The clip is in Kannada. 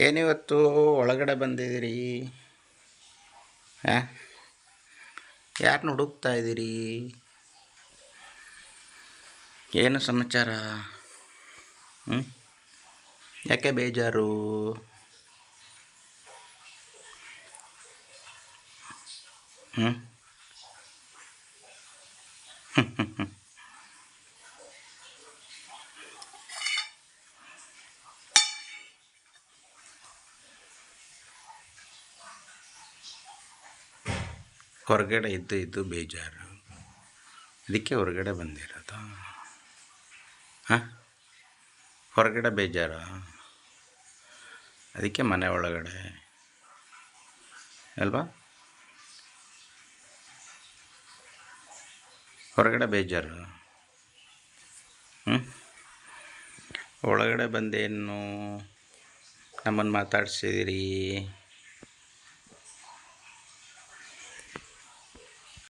ಏನಿವತ್ತು ಒಳಗಡೆ ಬಂದಿದ್ದೀರಿ? ಹಾಂ? ಯಾರನ್ನ ಹುಡುಕ್ತಾ ಇದ್ದೀರಿ? ಏನು ಸಮಾಚಾರ? ಹ್ಞೂ ಯಾಕೆ ಬೇಜಾರು? ಹ್ಞೂ ಹೊರಗಡೆ ಇದ್ದು ಇದ್ದು ಬೇಜಾರು. ಅದಕ್ಕೆ ಹೊರಗಡೆ ಬಂದಿರೋದು. ಹಾಂ? ಹೊರಗಡೆ ಬೇಜಾರು. ಅದಕ್ಕೆ ಮನೆ ಒಳಗಡೆ. ಅಲ್ವಾ? ಹೊರಗಡೆ ಬೇಜಾರು. ಹ್ಞೂ ಒಳಗಡೆ ಬಂದೇನು? ನಮ್ಮನ್ನು ಮಾತಾಡ್ಸಿದಿರಿ?